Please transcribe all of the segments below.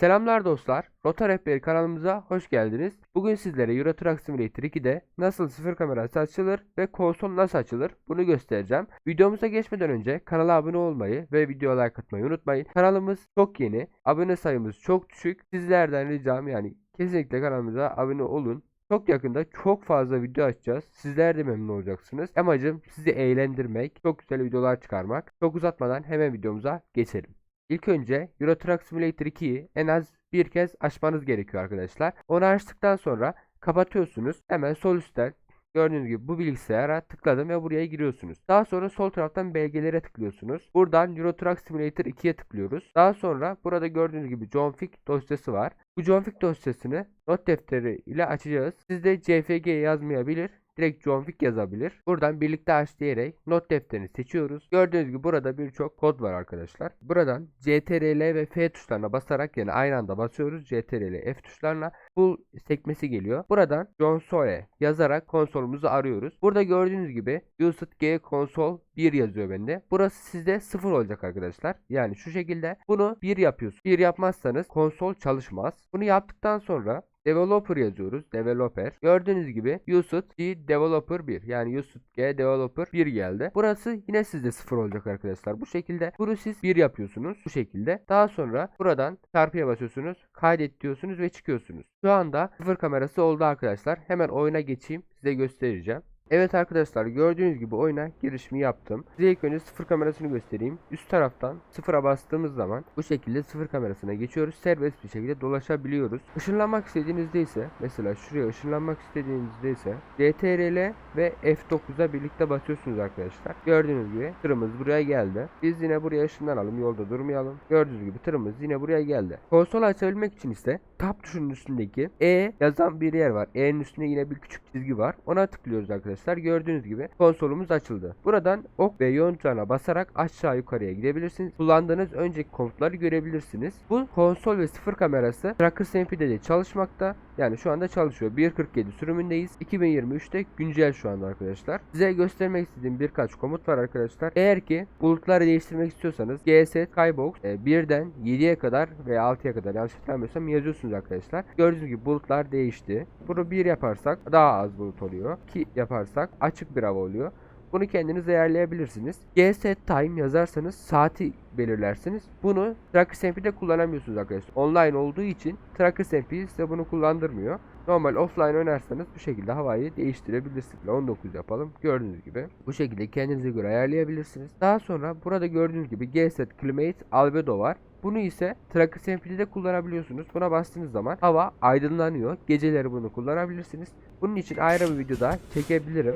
Selamlar dostlar. Rota Rehberi kanalımıza hoş geldiniz. Bugün sizlere Euro Truck Simulator 2'de nasıl sıfır kamerası açılır ve konsol nasıl açılır bunu göstereceğim. Videomuza geçmeden önce kanala abone olmayı ve videoya like atmayı unutmayın. Kanalımız çok yeni. Abone sayımız çok düşük. Sizlerden ricam yani kesinlikle kanalımıza abone olun. Çok yakında çok fazla video açacağız. Sizler de memnun olacaksınız. Amacım sizi eğlendirmek, çok güzel videolar çıkarmak. Çok uzatmadan hemen videomuza geçelim. İlk önce Euro Truck Simulator 2'yi en az bir kez açmanız gerekiyor arkadaşlar. Onu açtıktan sonra kapatıyorsunuz. Hemen sol üstten gördüğünüz gibi bu bilgisayara tıkladım ve buraya giriyorsunuz. Daha sonra sol taraftan belgelere tıklıyorsunuz. Buradan Euro Truck Simulator 2'ye tıklıyoruz. Daha sonra burada gördüğünüz gibi Johnfig dosyası var. Bu Johnfig dosyasını not defteri ile açacağız. Sizde CFG yazmayabilir. Direkt Johnfig yazabilir. Buradan birlikte aç diyerek not defterini seçiyoruz. Gördüğünüz gibi burada birçok kod var arkadaşlar. Buradan CTRL ve F tuşlarına basarak yani aynı anda basıyoruz. CTRL F tuşlarına bu sekmesi geliyor. Buradan John Soe yazarak konsolumuzu arıyoruz. Burada gördüğünüz gibi Used G Console 1 yazıyor bende. Burası sizde 0 olacak arkadaşlar. Yani şu şekilde bunu 1 yapıyorsunuz. 1 yapmazsanız konsol çalışmaz. Bunu yaptıktan sonra Developer yazıyoruz. Developer. Gördüğünüz gibi Used G Developer 1. Yani Used G Developer 1 geldi. Burası yine sizde 0 olacak arkadaşlar. Bu şekilde bunu siz 1 yapıyorsunuz. Bu şekilde. Daha sonra buradan çarpıya basıyorsunuz. Kaydet diyorsunuz ve çıkıyorsunuz. Şu anda sıfır kamerası oldu arkadaşlar. Hemen oyuna geçeyim. Size göstereceğim. Evet arkadaşlar gördüğünüz gibi oyuna girişimi yaptım. Size ilk önce sıfır kamerasını göstereyim. Üst taraftan sıfıra bastığımız zaman bu şekilde sıfır kamerasına geçiyoruz. Serbest bir şekilde dolaşabiliyoruz. Işınlanmak istediğinizde ise mesela şuraya ışınlanmak istediğinizde ise CTRL ve F9'a birlikte basıyorsunuz arkadaşlar. Gördüğünüz gibi tırımız buraya geldi. Biz yine buraya ışınlanalım yolda durmayalım. Gördüğünüz gibi tırımız yine buraya geldi. Konsolu açabilmek için ise tab tuşunun üstündeki E yazan bir yer var. E'nin üstünde yine bir küçük çizgi var. Ona tıklıyoruz arkadaşlar gördüğünüz gibi konsolumuz açıldı. Buradan ok ve yön tuşuna basarak aşağı yukarıya gidebilirsiniz. Kullandığınız önceki komutları görebilirsiniz. Bu konsol ve sıfır kamerası Tracker SMP'de de çalışmakta. Yani şu anda çalışıyor. 1.47 sürümündeyiz. 2023'te güncel şu anda arkadaşlar. Size göstermek istediğim birkaç komut var arkadaşlar. Eğer ki bulutları değiştirmek istiyorsanız GS Skybox e, 1'den 7'ye kadar veya 6'ya kadar yanlış hatırlamıyorsam yazıyorsunuz arkadaşlar. Gördüğünüz gibi bulutlar değişti. Bunu 1 yaparsak daha az bulut oluyor. 2 yaparsak açık bir hava oluyor. Bunu kendiniz ayarlayabilirsiniz. GS Time yazarsanız saati belirlersiniz. Bunu Tracker SMP'de kullanamıyorsunuz arkadaşlar. Online olduğu için Tracker SMP size bunu kullandırmıyor. Normal offline oynarsanız bu şekilde havayı değiştirebilirsiniz. 19 yapalım. Gördüğünüz gibi bu şekilde kendinize göre ayarlayabilirsiniz. Daha sonra burada gördüğünüz gibi GSET Climate Albedo var. Bunu ise Tracker SMP'de de kullanabiliyorsunuz. Buna bastığınız zaman hava aydınlanıyor. Geceleri bunu kullanabilirsiniz. Bunun için ayrı bir video daha çekebilirim.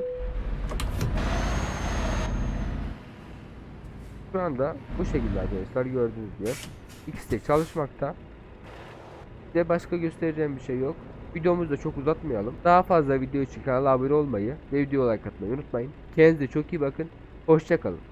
Şu anda bu şekilde arkadaşlar gördüğünüz gibi ikisi de çalışmakta. Size başka göstereceğim bir şey yok. Videomuzu da çok uzatmayalım. Daha fazla video için kanala abone olmayı ve video like atmayı unutmayın. Kendinize çok iyi bakın. Hoşçakalın.